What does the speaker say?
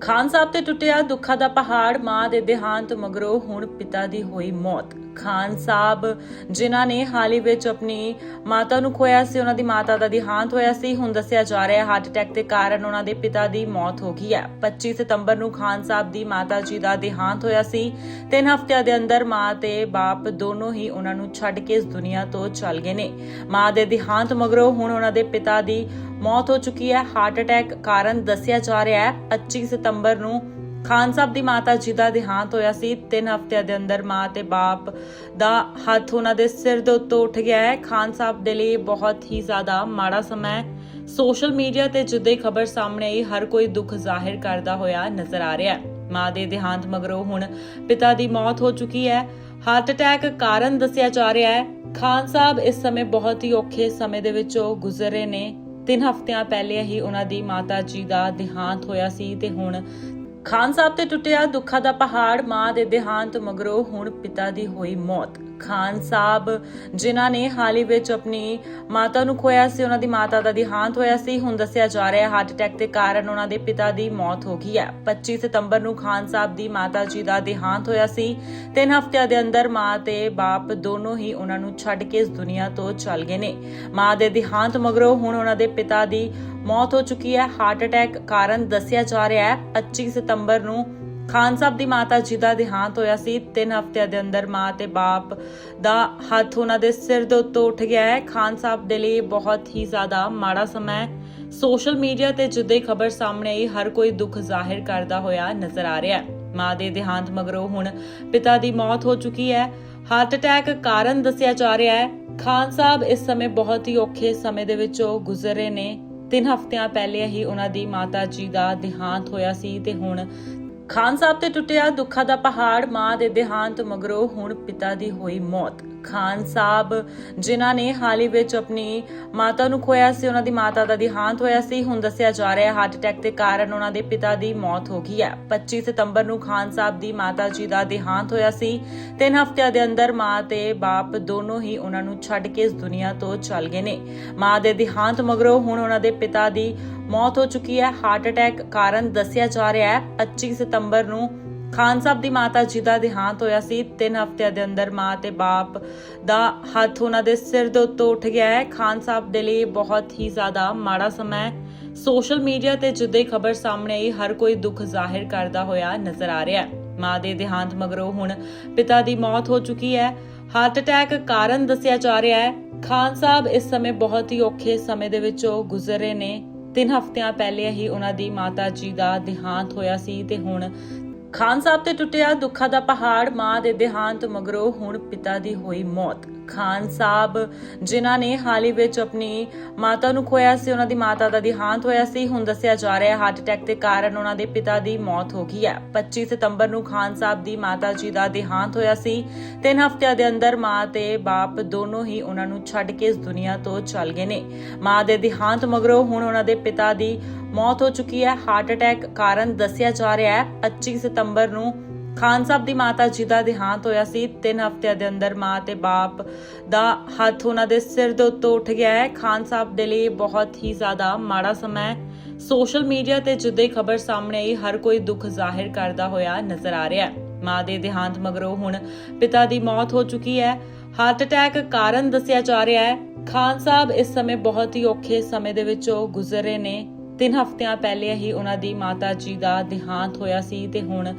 ਖਾਨ ਸਾਹਿਬ ਤੇ ਟੁੱਟਿਆ ਦੁੱਖਾਂ ਦਾ ਪਹਾੜ, ਮਾਂ ਦੇ ਦੇਹਾਂਤ ਮਗਰੋਂ ਹੁਣ ਪਿਤਾ ਦੀ ਹੋਈ ਮੌਤ। ਖਾਨ ਸਾਹਿਬ, ਜਿਨ੍ਹਾਂ ਨੇ ਹਾਲ ਹੀ ਵਿੱਚ ਆਪਣੀ ਮਾਤਾ ਨੂੰ ਖੋਇਆ ਸੀ, ਉਹਨਾਂ ਦੀ ਮਾਤਾ ਦਾ ਦੇਹਾਂਤ ਹੋਇਆ ਸੀ। ਹੁਣ ਦੱਸਿਆ ਜਾ ਰਿਹਾ ਹੈ ਹਾਰਟ ਅਟੈਕ ਦੇ ਕਾਰਨ ਉਹਨਾਂ ਦੇ ਪਿਤਾ ਦੀ ਮੌਤ ਹੋ ਗਈ ਹੈ। 25 ਸਤੰਬਰ ਨੂੰ ਖਾਨ ਸਾਹਿਬ ਦੀ ਮਾਤਾ ਜੀ ਦਾ ਦੇਹਾਂਤ ਹੋਇਆ ਸੀ। ਤਿੰਨ ਹਫ਼ਤਿਆਂ ਦੇ ਅੰਦਰ ਮਾਂ ਤੇ ਬਾਪ ਦੋਨੋਂ ਹੀ ਉਹਨਾਂ ਨੂੰ ਛੱਡ ਕੇ ਇਸ ਦੁਨੀਆ ਤੋਂ ਚਲ ਗਏ ਨੇ। ਮਾਂ ਦੇ ਦਿਹਾਂਤ ਮਗਰੋਂ ਹੁਣ ਉਹਨਾਂ ਦੇ ਪਿਤਾ ਦੀ ਮੌਤ ਹੋ ਚੁੱਕੀ ਹੈ। ਹਾਰਟ ਅਟੈਕ ਕਾਰਨ ਦੱਸਿਆ ਜਾ ਰਿਹਾ ਹੈ 25 ਸਤੰਬਰ ਨੂੰ ਖਾਨ ਸਾਹਿਬ ਦੀ ਮਾਤਾ ਜੀ ਦਾ ਦੇਹਾਂਤ ਹੋਇਆ ਸੀ। ਤਿੰਨ ਹਫ਼ਤਿਆਂ ਦੇ ਅੰਦਰ ਮਾਂ ਤੇ ਬਾਪ ਦਾ ਹੱਥ ਉਹਨਾਂ ਦੇ ਸਿਰ ਦੇ ਉੱਤੋਂ ਉੱਠ ਗਿਆ ਹੈ। ਖਾਨ ਸਾਹਿਬ ਦੇ ਲਈ ਬਹੁਤ ਹੀ ਜ਼ਿਆਦਾ ਮਾੜਾ ਸਮਾਂ ਹੈ। ਸੋਸ਼ਲ ਮੀਡੀਆ ਤੇ ਜਿੱਦਾਂ ਖਬਰ ਸਾਹਮਣੇ ਆਈ। ਹਰ ਕੋਈ ਦੁੱਖ ਜ਼ਾਹਿਰ ਕਰਦਾ ਹੋਇਆ ਨਜ਼ਰ ਆ ਰਿਹਾ ਹੈ। ਮਾਂ ਦੇ ਦੇਹਾਂਤ ਮਗਰੋਂ ਹੁਣ ਪਿਤਾ ਦੀ ਮੌਤ ਹੋ ਚੁੱਕੀ ਹੈ। ਹਾਰਟ ਅਟੈਕ ਕਾਰਨ ਦੱਸਿਆ ਜਾ ਰਿਹਾ ਹੈ। ਖਾਨ ਸਾਹਿਬ ਇਸ ਸਮੇਂ ਬਹੁਤ ਹੀ ਔਖੇ ਸਮੇਂ ਦੇ ਵਿੱਚੋਂ ਗੁਜ਼ਰ ਰਹੇ ਨੇ। ਤਿੰਨ ਹਫ਼ਤਿਆਂ ਪਹਿਲੇ ਹੀ ਉਹਨਾਂ ਦੀ ਮਾਤਾ ਜੀ ਦਾ ਦੇਹਾਂਤ ਹੋਇਆ ਸੀ ਤੇ ਹੁਣ ਖਾਨ ਸਾਹਿਬ ਤੇ ਟੁੱਟਿਆ ਦੁੱਖਾਂ ਦਾ ਪਹਾੜ, ਮਾਂ ਦੇ ਦੇਹਾਂਤ ਮਗਰੋਂ ਹੁਣ ਪਿਤਾ ਦੀ ਹੋਈ ਮੌਤ। ਖਾਨ ਸਾਹਿਬ, ਜਿਨ੍ਹਾਂ ਨੇ ਹਾਲ ਵਿੱਚ ਆਪਣੀ ਮਾਤਾ ਨੂੰ ਖੋਇਆ ਸੀ, ਉਹਨਾਂ ਦੀ ਮਾਤਾ ਦਾ ਦੇਹਾਂਤ ਹੋਇਆ ਸੀ। ਹੁਣ ਦੱਸਿਆ ਜਾ ਰਿਹਾ ਹੈ ਹਾਰਟ ਅਟੈਕ ਦੇ ਕਾਰਨ ਉਹਨਾਂ ਦੇ ਪਿਤਾ ਦੀ ਮੌਤ ਹੋ ਗਈ ਹੈ। 25 ਸਤੰਬਰ ਨੂੰ ਖਾਨ ਸਾਹਿਬ ਦੀ ਮਾਤਾ ਜੀ ਦਾ ਦੇਹਾਂਤ ਹੋਇਆ ਸੀ। ਤਿੰਨ ਹਫ਼ਤਿਆਂ ਦੇ ਅੰਦਰ ਮਾਂ ਤੇ ਬਾਪ ਦੋਨੋਂ ਹੀ ਉਹਨਾਂ ਨੂੰ ਛੱਡ ਕੇ ਇਸ ਦੁਨੀਆ ਤੋਂ ਚਲ ਗਏ ਨੇ। ਮਾਂ ਦੇ ਦਿਹਾਂਤ ਮਗਰੋਂ ਹੁਣ ਉਹਨਾਂ ਦੇ ਪਿਤਾ ਦੀ ਮੌਤ ਹੋ ਚੁੱਕੀ ਹੈ। ਹਾਰਟ ਅਟੈਕ ਕਾਰਨ ਦੱਸਿਆ ਜਾ ਰਿਹਾ ਹੈ 25 ਸਤੰਬਰ ਨੂੰ ਖਾਨ ਸਾਹਿਬ ਦੀ ਮਾਤਾ ਜੀ ਦਾ ਦੇਹਾਂਤ ਹੋਇਆ ਸੀ। ਤਿੰਨ ਹਫ਼ਤਿਆਂ ਦੇ ਅੰਦਰ ਮਾਂ ਤੇ ਬਾਪ ਦਾ ਹੱਥ ਉਹਨਾਂ ਦੇ ਸਿਰ ਦੇ ਉੱਤੋਂ ਉੱਠ ਗਿਆ ਹੈ। ਖਾਨ ਸਾਹਿਬ ਦੇ ਲਈ ਬਹੁਤ ਹੀ ਜ਼ਿਆਦਾ ਮਾੜਾ ਸਮਾਂ ਹੈ। ਸੋਸ਼ਲ ਮੀਡੀਆ ਤੇ ਜਿੱਦਾਂ ਖਬਰ ਸਾਹਮਣੇ ਆਈ, ਹਰ ਕੋਈ ਦੁੱਖ ਜ਼ਾਹਿਰ ਕਰਦਾ ਹੋਇਆ ਨਜ਼ਰ ਆ ਰਿਹਾ ਹੈ। ਮਾਂ ਦੇ ਦੇਹਾਂਤ ਮਗਰੋਂ ਹੁਣ ਪਿਤਾ ਦੀ ਮੌਤ ਹੋ ਚੁੱਕੀ ਹੈ। ਹਾਰਟ ਅਟੈਕ ਕਾਰਨ ਦੱਸਿਆ ਜਾ ਰਿਹਾ ਹੈ। ਖਾਨ ਸਾਹਿਬ ਇਸ ਸਮੇਂ ਬਹੁਤ ਹੀ ਔਖੇ ਸਮੇਂ ਦੇ ਵਿੱਚੋਂ ਗੁਜ਼ਰ ਰਹੇ ਨੇ। ਤਿੰਨ ਹਫ਼ਤਿਆਂ ਪਹਿਲੇ ਹੀ ਉਹਨਾਂ ਦੀ ਮਾਤਾ ਜੀ ਦਾ ਦੇਹਾਂਤ ਹੋਇਆ ਸੀ ਤੇ ਹੁਣ ਖਾਨ ਸਾਹਿਬ ਤੇ ਟੁੱਟਿਆ ਦੁੱਖਾਂ ਦਾ ਪਹਾੜ, ਮਾਂ ਦੇ ਦੇਹਾਂਤ ਮਗਰੋਂ ਹੁਣ ਪਿਤਾ ਦੀ ਹੋਈ ਮੌਤ। ਖਾਨ ਸਾਹਿਬ, ਜਿਨ੍ਹਾਂ ਨੇ ਹਾਲ ਹੀ ਵਿੱਚ ਆਪਣੀ ਮਾਤਾ ਨੂੰ ਖੋਇਆ ਸੀ, ਉਹਨਾਂ ਦੀ ਮਾਤਾ ਦਾ ਦੇਹਾਂਤ ਹੋਇਆ ਸੀ, ਹੁਣ ਦੱਸਿਆ ਜਾ ਰਿਹਾ ਹੈ ਹਾਰਟ ਅਟੈਕ ਦੇ ਕਾਰਨ ਉਹਨਾਂ ਦੇ ਪਿਤਾ ਦੀ ਮੌਤ ਹੋ ਗਈ ਹੈ। 25 ਸਤੰਬਰ ਨੂੰ ਖਾਨ ਸਾਹਿਬ ਦੀ ਮਾਤਾ ਜੀ ਦਾ ਦੇਹਾਂਤ ਹੋਇਆ ਸੀ। ਤਿੰਨ ਹਫ਼ਤਿਆਂ ਦੇ ਅੰਦਰ ਮਾਂ ਤੇ ਬਾਪ ਦੋਨੋਂ ਹੀ ਉਹਨਾਂ ਨੂੰ ਛੱਡ ਕੇ ਇਸ ਦੁਨੀਆ ਤੋਂ ਚਲ ਗਏ ਨੇ। ਮਾਂ ਦੇ ਦੇਹਾਂਤ ਮਗਰੋਂ ਹੁਣ ਉਹਨਾਂ ਦੇ ਪਿਤਾ ਦੀ ਮੌਤ ਹੋ ਚੁੱਕੀ ਹੈ। ਹਾਰਟ ਅਟੈਕ ਕਾਰਨ ਦੱਸਿਆ ਜਾ ਰਿਹਾ ਹੈ। 25 ਸਤੰਬਰ ਨੂੰ ਖਾਨ ਸਾਹਿਬ ਦੀ ਮਾਤਾ ਜੀ ਦਾ ਦੇਹਾਂਤ ਹੋਇਆ ਸੀ। ਤਿੰਨ ਹਫ਼ਤਿਆਂ ਦੇ ਅੰਦਰ ਮਾਂ ਤੇ ਬਾਪ ਦਾ ਹੱਥ ਉਹਨਾਂ ਦੇ ਸਿਰ ਦੇ ਉੱਤੋਂ ਉੱਠ ਗਿਆ ਹੈ। ਖਾਨ ਸਾਹਿਬ ਦੇ ਲਈ ਬਹੁਤ ਹੀ ਜ਼ਿਆਦਾ ਮਾੜਾ ਸਮਾਂ ਹੈ। ਸੋਸ਼ਲ ਮੀਡੀਆ ਤੇ ਜਿੱਦਾਂ ਹੀ ਖਬਰ ਸਾਹਮਣੇ ਆਈ। ਹਰ ਕੋਈ ਦੁੱਖ ਜ਼ਾਹਿਰ ਕਰਦਾ ਹੋਇਆ ਨਜ਼ਰ ਆ ਰਿਹਾ ਹੈ। ਮਾਂ ਦੇ ਦੇਹਾਂਤ ਮਗਰੋਂ ਹੁਣ ਪਿਤਾ ਦੀ ਮੌਤ ਹੋ ਚੁੱਕੀ ਹੈ। ਹਾਰਟ ਅਟੈਕ ਕਾਰਨ ਦੱਸਿਆ ਜਾ ਰਿਹਾ ਹੈ। ਖਾਨ ਸਾਹਿਬ ਇਸ ਸਮੇਂ ਬਹੁਤ ਹੀ ਔਖੇ ਸਮੇਂ ਦੇ ਵਿੱਚੋਂ ਗੁਜ਼ਰ ਰਹੇ ਨੇ। ਤਿੰਨ ਹਫ਼ਤਿਆਂ ਪਹਿਲੇ ਹੀ ਉਹਨਾਂ ਦੀ ਮਾਤਾ ਜੀ ਦਾ ਦੇਹਾਂਤ ਹੋਇਆ ਸੀ ਤੇ ਹੁਣ ਖਾਨ ਸਾਹਿਬ ਤੇ ਟੁੱਟਿਆ ਦੁੱਖਾਂ ਦਾ ਪਹਾੜ, ਮਾਂ ਦੇ ਦੇਹਾਂਤ ਮਗਰੋਂ ਹੁਣ ਪਿਤਾ ਦੀ ਹੋਈ ਮੌਤ। ਖਾਨ ਸਾਹਿਬ, ਜਿਨ੍ਹਾਂ ਨੇ ਹਾਲ ਹੀ ਵਿੱਚ ਆਪਣੀ ਮਾਤਾ ਨੂੰ ਖੋਇਆ ਸੀ, ਉਹਨਾਂ ਦੀ ਮਾਤਾ ਦਾ ਦੇਹਾਂਤ ਹੋਇਆ ਸੀ। ਹੁਣ ਦੱਸਿਆ ਜਾ ਰਿਹਾ ਹੈ, ਹਾਰਟ ਅਟੈਕ ਦੇ ਕਾਰਨ ਉਹਨਾਂ ਦੇ ਪਿਤਾ ਦੀ ਮੌਤ ਹੋ ਗਈ ਹੈ। 25 ਸਤੰਬਰ ਨੂੰ ਖਾਨ ਸਾਹਿਬ ਦੀ ਮਾਤਾ ਜੀ ਦਾ ਦੇਹਾਂਤ ਹੋਇਆ ਸੀ। ਤਿੰਨ ਹਫ਼ਤਿਆਂ ਦੇ ਅੰਦਰ ਮਾਂ ਤੇ ਬਾਪ ਦੋਨੋਂ ਹੀ ਉਹਨਾਂ ਨੂੰ ਛੱਡ ਕੇ ਇਸ ਦੁਨੀਆ ਤੋਂ ਚਲ ਗਏ ਨੇ। ਮਾਂ ਦੇ ਦਿਹਾਂਤ ਮਗਰੋਂ ਹੁਣ ਉਹਨਾਂ ਦੇ ਪਿਤਾ ਦੀ ਮੌਤ ਹੋ ਚੁੱਕੀ ਹੈ। ਹਾਰਟ ਅਟੈਕ ਕਾਰਨ ਦੱਸਿਆ ਜਾ ਰਿਹਾ ਹੈ 25 ਸਤੰਬਰ ਨੂੰ ਖਾਨ ਸਾਹਿਬ ਦੀ ਮਾਤਾ ਜੀ ਦਾ ਦੇਹਾਂਤ ਹੋਇਆ ਸੀ, ਤਿੰਨ ਹਫ਼ਤਿਆਂ ਦੇ ਅੰਦਰ ਮਾਂ ਤੇ ਬਾਪ ਦਾ ਹੱਥ ਉਹਨਾਂ ਦੇ ਸਿਰ ਦੇ ਉੱਤੋਂ ਉੱਠ ਗਿਆ ਹੈ। ਖਾਨ ਸਾਹਿਬ ਦੇ ਲਈ ਬਹੁਤ ਹੀ ਜ਼ਿਆਦਾ ਮਾੜਾ ਸਮਾਂ ਹੈ। ਸੋਸ਼ਲ ਮੀਡੀਆ ਤੇ ਜਿੱਦਾਂ ਖਬਰ ਸਾਹਮਣੇ ਆਈ, ਹਰ ਕੋਈ ਦੁੱਖ ਜ਼ਾਹਿਰ ਕਰਦਾ ਹੋਇਆ ਨਜ਼ਰ ਆ ਰਿਹਾ ਹੈ। ਮਾਂ ਦੇ ਦੇਹਾਂਤ ਮਗਰੋਂ ਹੁਣ ਪਿਤਾ ਦੀ ਮੌਤ ਹੋ ਚੁੱਕੀ ਹੈ। ਹਾਰਟ ਅਟੈਕ ਕਾਰਨ ਦੱਸਿਆ ਜਾ ਰਿਹਾ ਹੈ। ਖਾਨ ਸਾਹਿਬ ਇਸ ਸਮੇਂ ਬਹੁਤ ਹੀ ਔਖੇ ਸਮੇਂ ਦੇ ਵਿੱਚੋਂ ਗੁਜ਼ਰ ਰਹੇ ਨੇ। ਤਿੰਨ ਹਫ਼ਤਿਆਂ ਪਹਿਲੇ ਹੀ ਉਹਨਾਂ ਦੀ ਮਾਤਾ ਜੀ ਦਾ ਦੇਹਾਂਤ ਹੋਇਆ ਸੀ ਤੇ ਹੁਣ